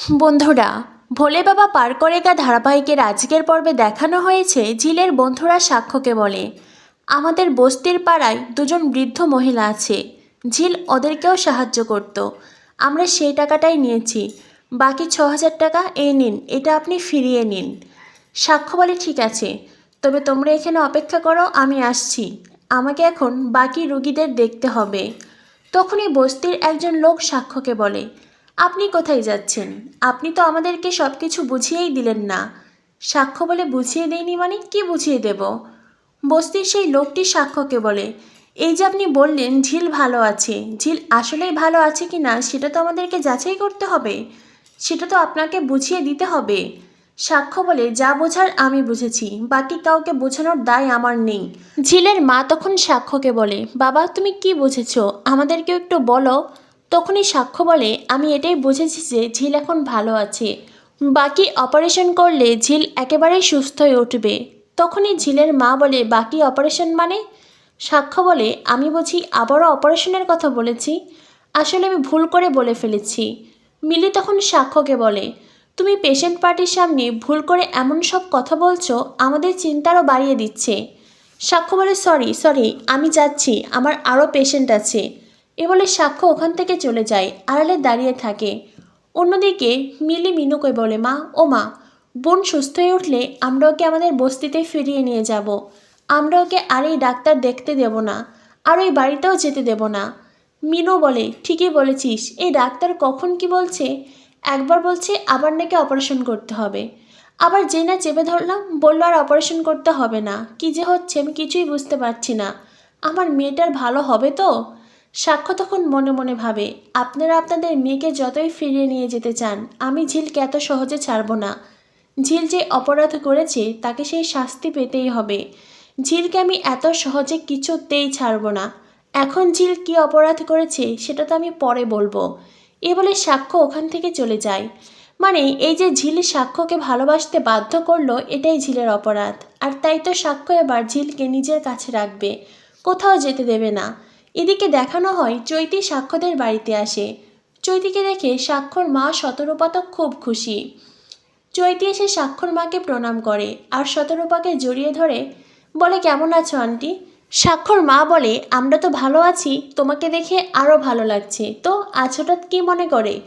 বন্ধুরা, ভোলে বাবা পার করে গা ধারাবাহিকের আজকের পর্বে দেখানো হয়েছে ঝিলের বন্ধুরা সাক্ষ্যকে বলে। আমাদের বস্তির পাড়ায় দুজন বৃদ্ধ মহিলা আছে। ঝিল ওদেরকেও সাহায্য করত। আমরা সেই টাকাটাই নিয়েছি। বাকি ছ হাজার টাকা এই নিন, এটা আপনি ফিরিয়ে নিন। সাক্ষ্য বলে, ঠিক আছে। তবে তোমরা এখানে অপেক্ষা করো, আমি আসছি। আমাকে এখন বাকি রুগীদের দেখতে হবে। তখনই বস্তির একজন লোক সাক্ষ্যকে বলে আপনি কোথায় যাচ্ছেন? আপনি তো আমাদেরকে সব কিছু বুঝিয়েই দিলেন না। সাক্ষ্য বলে বুঝিয়ে দেয়নি মানে কি বুঝিয়ে দেব? বস্তির সেই লোকটি সাক্ষ্যকে বলে, এই যে আপনি বললেন ঝিল ভালো আছে, ঝিল আসলেই ভালো আছে কি না সেটা তো আমাদেরকে যাচাই করতে হবে। সেটা তো আপনাকে বুঝিয়ে দিতে হবে। সাক্ষ্য বলে, যা বোঝার আমি বুঝেছি, বাকি কাউকে বোঝানোর দায় আমার নেই। ঝিলের মা তখন সাক্ষ্যকে বলে, বাবা, তুমি কি বুঝেছ? আমাদেরকেও একটু বলো। তখনই সাক্ষ্য বলে, আমি এটাই বুঝেছি যে ঝিল এখন ভালো আছে। বাকি অপারেশন করলে ঝিল একেবারেই সুস্থ হয়ে উঠবে। তখনই ঝিলের মা বলে, বাকি অপারেশন মানে? সাক্ষ্য বলে, আমি বুঝি আবারও অপারেশনের কথা বলেছি। আসলে আমি ভুল করে বলে ফেলেছি। মিলি তখন সাক্ষ্যকে বলে, তুমি পেশেন্ট পার্টির সামনে ভুল করে এমন সব কথা বলছো, আমাদের চিন্তারও বাড়িয়ে দিচ্ছে। সাক্ষ্য বলে সরি সরি আমি যাচ্ছি। আমার আরও পেশেন্ট আছে। এ বলে সাক্ষ্য ওখান থেকে চলে যায়, আড়ালে দাঁড়িয়ে থাকে। অন্যদিকে মিলি মিনুকে বলে, মা, ও মা, বোন সুস্থ হয়ে উঠলে আমরা ওকে আমাদের বস্তিতে ফিরিয়ে নিয়ে যাব। আমরা ওকে আর এই ডাক্তার দেখতে দেব না, আর ওই বাড়িতেও যেতে দেব না। মিনু বলে, ঠিকই বলেছিস, এই ডাক্তার কখন কি বলছে? একবার বলছে, আবার নাকি অপারেশন করতে হবে। আবার যে না চেপে ধরলাম, বলল আর অপারেশন করতে হবে না। কি যে হচ্ছে, আমি কিছুই বুঝতে পারছি না। আমার মেয়েটার ভালো হবে তো? সাক্ষ্য তখন মনে মনে ভাবে, আপনারা আপনাদের মেয়েকে যতই ফিরিয়ে নিয়ে যেতে চান, আমি ঝিলকে এত সহজে ছাড়ব না। ঝিল যে অপরাধ করেছে, তাকে সেই শাস্তি পেতেই হবে। ঝিলকে আমি এত সহজে কিছুতেই ছাড়ব না। এখন ঝিল কি অপরাধ করেছে, সেটা তো আমি পরে বলব। এ বলে সাক্ষ্য ওখান থেকে চলে যায়। মানে এই যে ঝিল সাক্ষ্যকে ভালোবাসতে বাধ্য করল, এটাই ঝিলের অপরাধ। আর তাই তো সাক্ষ্য এবার ঝিলকে নিজের কাছে রাখবে। কোথাও যেতে দেবে না। এদিকে দেখানো হয় চৈতি সাক্ষ্যদের বাড়িতে আসে। চৈতিকে দেখে সাক্ষর মা শতরূপা খুব খুশি। চৈতি এসে সাক্ষর মাকে প্রণাম করে আর শতরূপাকে জড়িয়ে ধরে, বলে, কেমন আছো, আন্টি? সাক্ষর মা বলে, আমরা তো ভালো আছি, তোমাকে দেখে আরও ভালো লাগছে। তো আজ হঠাৎ কী মনে করে?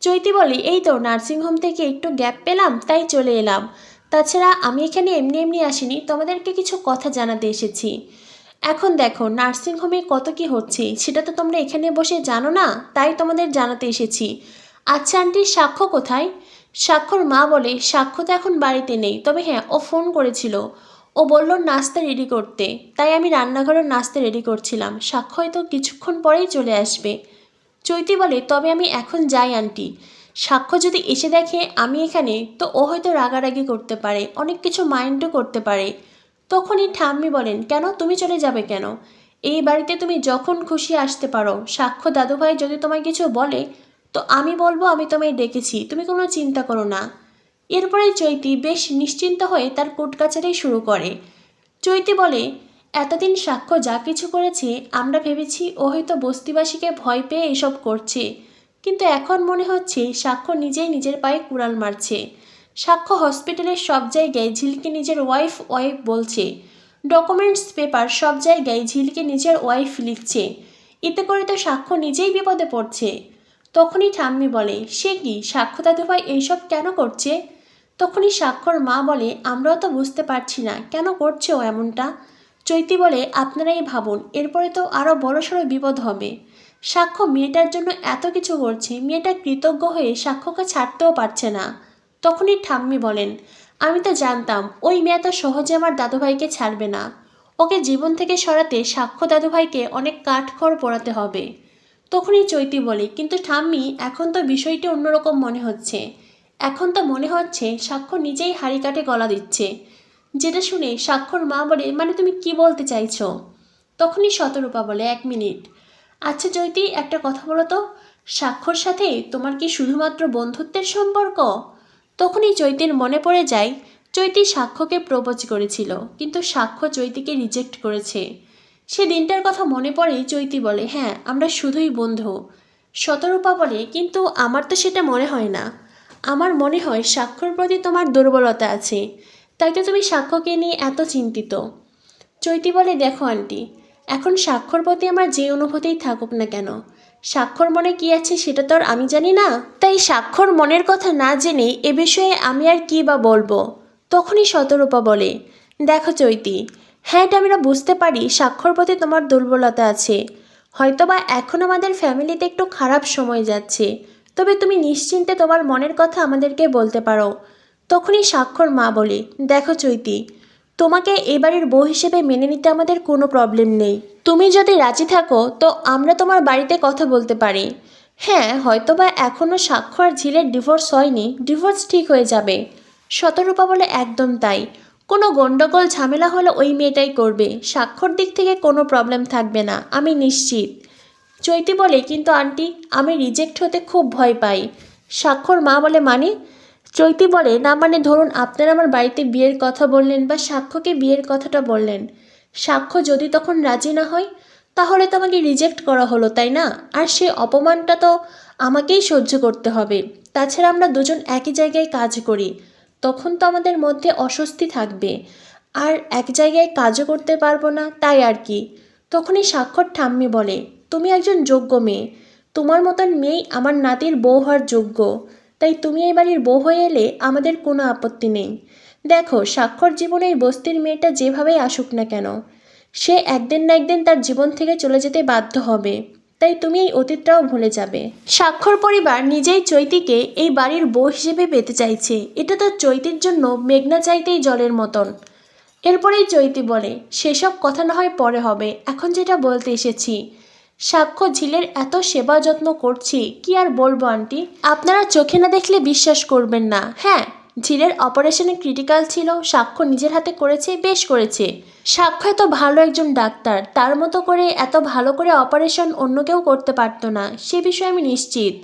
চৈতি বলে, এই তো, নার্সিংহোম থেকে একটু গ্যাপ পেলাম, তাই চলে এলাম। তাছাড়া আমি এখানে এমনি এমনি আসিনি, তোমাদেরকে কিছু কথা জানাতে এসেছি। এখন দেখো নার্সিংহোমে কত কি হচ্ছে, সেটা তো তোমরা এখানে বসে জানো না, তাই তোমাদের জানাতে এসেছি। আচ্ছা আন্টির সাক্ষ্য কোথায়? সাক্ষর মা বলে, সাক্ষ্য তো এখন বাড়িতে নেই, তবে হ্যাঁ ও ফোন করেছিল। ও বলল, নাস্তা রেডি করতে। তাই আমি রান্নাঘরের নাস্তা রেডি করছিলাম। সাক্ষ্য হয়তো কিছুক্ষণ পরেই চলে আসবে। চৈতি বলে, তবে আমি এখন যাই আন্টি। সাক্ষ্য যদি এসে দেখে, আমি এখানে? তো ও হয়তো রাগারাগি করতে পারে, অনেক কিছু মাইন্ডও করতে পারে। তখনই ঠাম্মি বলেন, কেন? তুমি চলে যাবে কেন? এই বাড়িতে তুমি যখন খুশি আসতে পারো। সাক্ষ্য দাদুভাই যদি তোমায় কিছু বলে, তো আমি বলব, আমি তোমায় ডেকেছি। তুমি কোনো চিন্তা করো না। এরপরে চৈতি বেশ নিশ্চিন্ত হয়ে তার কোর্ট কাছারি শুরু করে। চৈতি বলে, এতদিন সাক্ষ্য যা কিছু করেছে, আমরা ভেবেছি ও হয়তো বস্তিবাসীকে ভয় পেয়ে এসব করছে। কিন্তু এখন মনে হচ্ছে, সাক্ষ্য নিজেই নিজের পায়ে কুড়াল মারছে। সাক্ষ্য হসপিটালের সব জায়গায় ঝিলকে নিজের ওয়াইফ ওয়াইফ বলছে। ডকুমেন্টস পেপার সব জায়গায় ঝিলকে নিজের ওয়াইফ লিখছে। এতে করে তো সাক্ষ্য নিজেই বিপদে পড়ছে। তখনই ঠাম্মি বলে, সে কি, সাক্ষ্য দাদুভাই এইসব কেন করছে? তখনই সাক্ষর মা বলে, আমরাও তো বুঝতে পারছি না, কেন করছে ও এমনটা? চৈতি বলে, আপনারাই ভাবুন, এরপরে তো আরও বড়সড় বিপদ হবে। সাক্ষ্য মেয়েটার জন্য এত কিছু করছে, মেয়েটা কৃতজ্ঞ হয়ে সাক্ষ্যকে ছাড়তেও পারছে না। তখনই ঠাম্মি বলেন, আমি তো জানতাম, ওই মেয়ে তো সহজে আমার দাদুভাইকে ছাড়বে না। ওকে জীবন থেকে সরাতে সাক্ষ্য দাদুভাইকে অনেক কাঠখড় পোড়াতে হবে তখনই চৈতি বলে, কিন্তু ঠাম্মি, এখন তো বিষয়টি অন্যরকম মনে হচ্ছে। এখন তো মনে হচ্ছে সাক্ষ্য নিজেই হাড়ি কাটে গলা দিচ্ছে। যেটা শুনে সাক্ষর মা বলে মানে তুমি কি বলতে চাইছো তখনই শতরূপা বলে, এক মিনিট। আচ্ছা চৈতি, একটা কথা বলো তো। সাক্ষর সাথে তোমার কি শুধুমাত্র বন্ধুত্বের সম্পর্ক? তখনই চৈতির মনে পড়ে যায়, চৈতি সাক্ষ্যকে প্রপোজ করেছিল, কিন্তু সাক্ষ্য চৈতিকে রিজেক্ট করেছে। সে দিনটার কথা মনে পড়ে চৈতি বলে হ্যাঁ আমরা শুধুই বন্ধু। শতরূপা বলে, কিন্তু আমার তো সেটা মনে হয় না। আমার মনে হয় সাক্ষর প্রতি তোমার দুর্বলতা আছে। তাই তো তুমি সাক্ষ্যকে নিয়ে এত চিন্তিত। চৈতি বলে, দেখো আন্টি এখন স্বাক্ষর প্রতি আমার যে অনুভূতিই থাকুক না কেন। স্বাক্ষর মনে কি আছে সেটা তো আর আমি জানি না। তাই স্বাক্ষর মনের কথা না জেনে এ বিষয়ে আমি আর কি বা বলব? তখনই শতরূপা বলে, দেখো চৈতি হ্যাঁ এটা আমরা বুঝতে পারি স্বাক্ষর প্রতি তোমার দুর্বলতা আছে। হয়তোবা এখন আমাদের ফ্যামিলিতে একটু খারাপ সময় যাচ্ছে। তবে তুমি নিশ্চিন্তে তোমার মনের কথা আমাদেরকে বলতে পারো। তখনই স্বাক্ষর মা বলে, দেখো চৈতি তোমাকে এবারের বউ হিসেবে মেনে নিতে আমাদের কোনো প্রবলেম নেই। তুমি যদি রাজি থাকো, তো আমরা তোমার বাড়িতে কথা বলতে পারি। হ্যাঁ হয়তোবা এখনও সাক্ষ্য আর ঝিলের ডিভোর্স হয়নি ডিভোর্স ঠিক হয়ে যাবে। শতরূপা বলে একদম তাই। কোনো গণ্ডগোল ঝামেলা হলে ওই মেয়েটাই করবে। স্বাক্ষর দিক থেকে কোনো প্রবলেম থাকবে না, আমি নিশ্চিত। চৈতি বলে, কিন্তু আন্টি, আমি রিজেক্ট হতে খুব ভয় পাই। স্বাক্ষর মা বলে মানে? চৈতি বলে, না মানে ধরুন আপনারা আমার বাড়িতে বিয়ের কথা বললেন বা সাক্ষ্যকে বিয়ের কথাটা বললেন। সাক্ষ্য যদি তখন রাজি না হয়, তাহলে তো আমাকে রিজেক্ট করা হলো, তাই না? আর সে অপমানটা তো আমাকেই সহ্য করতে হবে। তাছাড়া আমরা দুজন একই জায়গায় কাজ করি, তখন তো আমাদের মধ্যে অস্বস্তি থাকবে। আর এক জায়গায় কাজও করতে পারব না, তাই আর কি? তখনই স্বাক্ষর ঠাম্মি বলে, তুমি একজন যোগ্য মেয়ে। তোমার মতন মেয়েই আমার নাতির বউ হওয়ার যোগ্য। তাই তুমি এই বাড়ির বউ হয়ে এলে আমাদের কোনো আপত্তি নেই। দেখো, স্বাক্ষর জীবনে এই বস্তির মেয়েটা যেভাবেই আসুক না কেন, সে একদিন না একদিন তার জীবন থেকে চলে যেতে বাধ্য হবে। তাই তুমি এই অতীতটাও ভুলে যাবে। স্বাক্ষর পরিবার নিজেই চৈতিকে এই বাড়ির বউ হিসেবে পেতে চাইছে। এটা তো চৈতির জন্য মেঘনা চাইতেই জলের মতন। এরপরেই চৈতি বলে, সেসব কথা না হয় পরে হবে। এখন যেটা বলতে এসেছি সাক্ষ্য ঝিলের এত সেবা যত্ন করছি, কি আর বলব আন্টি? আপনারা চোখে না দেখলে বিশ্বাস করবেন না। হ্যাঁ ঝিলের অপারেশনে ক্রিটিক্যাল ছিল, সাক্ষ্য নিজের হাতে করেছে, বেশ করেছে। সাক্ষ্য এত ভালো একজন ডাক্তার, তার মতো করে এত ভালো করে অপারেশন অন্য কেউ করতে পারতো না, সে বিষয়ে আমি নিশ্চিত।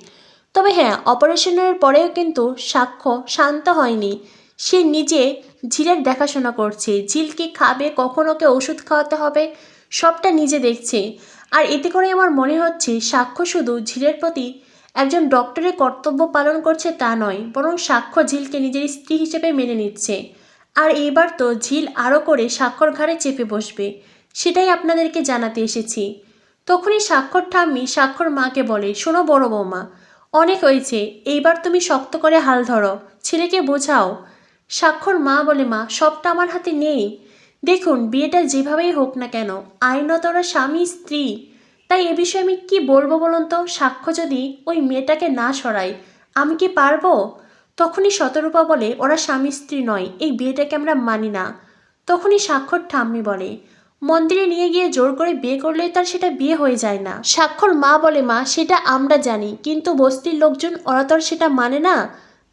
তবে হ্যাঁ অপারেশনের পরেও কিন্তু সাক্ষ্য শান্ত হয়নি। সে নিজে ঝিলের দেখাশোনা করছে, ঝিল কি খাবে, কখন ওকে ওষুধ খাওয়াতে হবে, সবটা নিজে দেখছে। আর এতে করে আমার মনে হচ্ছে সাক্ষ্য শুধু ঝিলের প্রতি একজন ডক্টরের কর্তব্য পালন করছে তা নয়, বরং সাক্ষ্য ঝিলকে নিজের স্ত্রী হিসেবে মেনে নিচ্ছে। আর এবার তো ঝিল আরও করে স্বাক্ষর ঘাড়ে চেপে বসবে, সেটাই আপনাদেরকে জানাতে এসেছি। তখনই স্বাক্ষর ঠাম্মি স্বাক্ষর মাকে বলে, শোনো বড় বৌমা, অনেক হয়েছে, এইবার তুমি শক্ত করে হাল ধরো, ছেলেকে বোঝাও। স্বাক্ষর মা বলে, মা, সবটা আমার হাতে নেই। দেখুন, বিয়েটা যেভাবেই হোক না কেন, আইনত ওরা স্বামী, স্ত্রী। তাই এ বিষয়ে আমি কি বলব বলুন তো? সাক্ষ্য যদি ওই মেয়েটাকে না সরাই, আমি কি পারব? তখনই শতরূপা বলে, ওরা স্বামী, স্ত্রী নয়, এই বিয়েটাকে আমরা মানি না। তখনই স্বাক্ষর ঠাম্মি বলে, মন্দিরে নিয়ে গিয়ে জোর করে বিয়ে করলে তার সেটা বিয়ে হয়ে যায় না। স্বাক্ষর মা বলে, মা, সেটা আমরা জানি, কিন্তু বস্তির লোকজন, ওরা তো সেটা মানে না।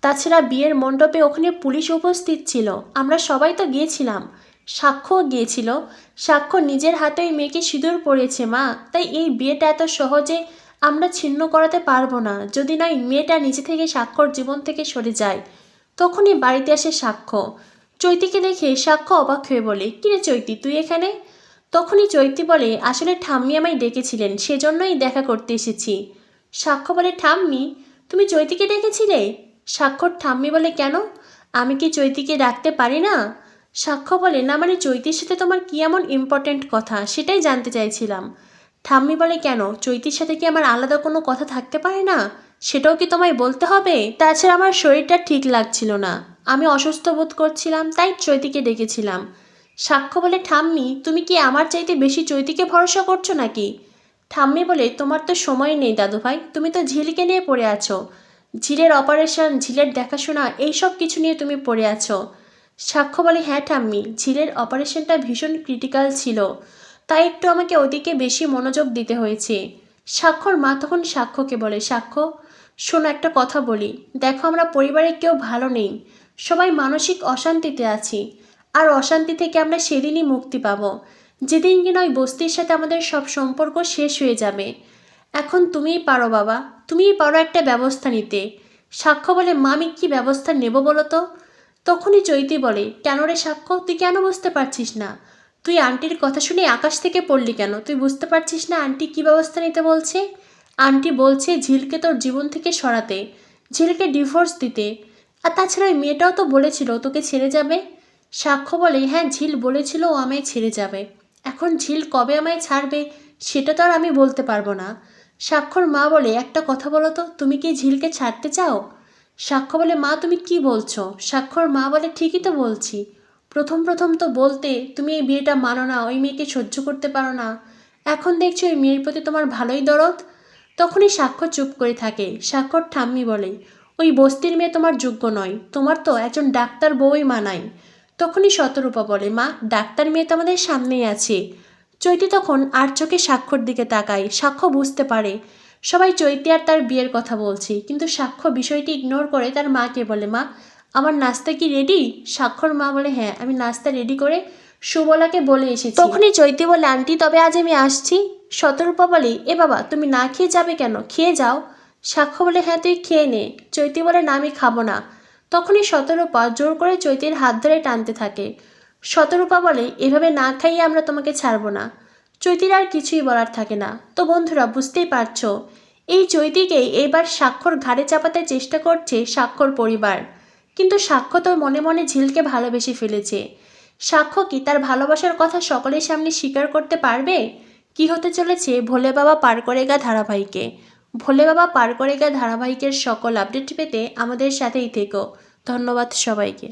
তাছাড়া বিয়ের মণ্ডপে ওখানে পুলিশ উপস্থিত ছিল, আমরা সবাই তো গিয়েছিলাম। সাক্ষ্যও গিয়েছিল সাক্ষ্য নিজের হাতে ওই মেয়েকে সিঁদুর পড়েছে মা। তাই এই বিয়েটা এত সহজে আমরা ছিন্ন করাতে পারব না। যদি না নয় মেয়েটা নিজে থেকে স্বাক্ষর জীবন থেকে সরে যায়, তখনই বাড়িতে আসে সাক্ষ্য। চৈতিকে দেখে সাক্ষ্য অবাক হয়ে বলে কিরে চৈতি, তুই এখানে? তখনই চৈতি বলে, আসলে ঠাম্মি আমায় ডেকেছিলেন, সেজন্যই দেখা করতে এসেছি। সাক্ষ্য বলে, ঠাম্মি, তুমি চৈতিকে ডেকেছিলে? সাক্ষর ঠাম্মি বলে, কেন? আমি কি চৈতিকে ডাকতে পারি না? সাক্ষ্য বলে, না মানে চৈতির সাথে তোমার কি এমন ইম্পর্ট্যান্ট কথা? সেটাই জানতে চাইছিলাম। ঠাম্মি বলে, কেন? চৈতির সাথে কি আমার আলাদা কোনো কথা থাকতে পারে না? সেটাও কি তোমায় বলতে হবে? তাছাড়া আমার শরীরটা ঠিক লাগছিল না। আমি অসুস্থ বোধ করছিলাম, তাই চৈতিকে ডেকেছিলাম। সাক্ষ্য বলে, ঠাম্মি, তুমি কি আমার চাইতে বেশি চৈতিকে ভরসা করছ নাকি? ঠাম্মি বলে, তোমার তো সময় নেই দাদু ভাই তুমি তো ঝিলকে নিয়ে পড়ে আছো। ঝিলের অপারেশন ঝিলের দেখাশোনা, এইসব কিছু নিয়ে তুমি পড়ে আছো। সাক্ষ্য বলে হ্যাঁ ঠাম্মি, ঝিলের অপারেশনটা ভীষণ ক্রিটিক্যাল ছিল। তাই একটু আমাকে ওদিকে বেশি মনোযোগ দিতে হয়েছে। সাক্ষর মা তখন সাক্ষ্যকে বলে, সাক্ষ্য, শোনো একটা কথা বলি। দেখো আমরা পরিবারে কেউ ভালো নেই। সবাই মানসিক অশান্তিতে আছি। আর অশান্তি থেকে আমরা সেদিনই মুক্তি পাবো। যেদিন কিনা ওই বস্তির সাথে আমাদের সব সম্পর্ক শেষ হয়ে যাবে। এখন তুমিই পারো বাবা, তুমিই পারো একটা ব্যবস্থা নিতে। সাক্ষ্য বলে, মা, আমি কী ব্যবস্থা নেব বলো তো? তখনই চৈতি বলে, কেন রে সাক্ষ্য? তুই কেন বুঝতে পারছিস না? তুই আন্টির কথা শুনে আকাশ থেকে পড়লি কেন? তুই বুঝতে পারছিস না আন্টি কী ব্যবস্থা নিতে বলছে? আন্টি বলছে, ঝিলকে তোর জীবন থেকে সরাতে, ঝিলকে ডিভোর্স দিতে। আর তাছাড়া ওই মেয়েটাও তো বলেছিল, তোকে ছেড়ে যাবে? সাক্ষ্য বলে হ্যাঁ ঝিল বলেছিল ও আমায় ছেড়ে যাবে। এখন ঝিল কবে আমায় ছাড়বে, সেটা তো আর আমি বলতে পারব না। সাক্ষর মা বলে, একটা কথা বলো তো, তুমি কি ঝিলকে ছাড়তে চাও? সাক্ষ্য বলে, মা, তুমি কি বলছো? সাক্ষর মা বলে, ঠিকই তো বলছি। প্রথম প্রথম তো বলতে তুমি এই বিয়েটা মানো না, ওই মেয়েকে সহ্য করতে পারো না। এখন দেখছ ওই মেয়ের প্রতি তোমার ভালোই দরদ। তখনই সাক্ষর চুপ করে থাকে। সাক্ষর ঠাম্মি বলে, ওই বস্তির মেয়ে তোমার যোগ্য নয়, তোমার তো একজন ডাক্তার বউই মানায়। তখনই শতরূপা বলে, মা, ডাক্তার মেয়ে তো আমাদের সামনেই আছে। চৈতি তখন আর চোখে সাক্ষর দিকে তাকায়। সাক্ষ্য বুঝতে পারে সবাই চৈতি আর তার বিয়ের কথা বলছি, কিন্তু সাক্ষ্য বিষয়টি ইগনোর করে তার মাকে বলে, মা, আমার নাস্তা কি রেডি সাক্ষর মা বলে হ্যাঁ আমি নাস্তা রেডি করে সুবলাকে বলে এসেছি। তখনই চৈতি বলে, আন্টি, তবে আজ আমি আসছি। শতরূপা বলে, এ বাবা, তুমি না খেয়ে যাবে কেন? খেয়ে যাও। সাক্ষ্য বলে হ্যাঁ তুই খেয়ে নে। চৈতি বলে, না, আমি খাব না। তখনই শতরূপা জোর করে চৈতির হাত ধরে টানতে থাকে। শতরূপা বলে, এভাবে না খাইয়ে আমরা তোমাকে ছাড়বো না। চৈতির আর কিছুই বলার থাকে না। তো বন্ধুরা, বুঝতেই পারছ? এই চৈতিকেই এইবার স্বাক্ষর ঘাড়ে চাপাতে চেষ্টা করছে স্বাক্ষর পরিবার। কিন্তু সাক্ষ্য তো মনে মনে ঝিলকে ভালোবেসে ফেলেছে। সাক্ষ্য কি তার ভালোবাসার কথা সকলের সামনে স্বীকার করতে পারবে? কি হতে চলেছে? ভোলে বাবা পার করে গা ধারাবাহিকে। ভোলে বাবা পার করে গা ধারাবাহিকের সকল আপডেট পেতে আমাদের সাথেই থেকো। ধন্যবাদ সবাইকে।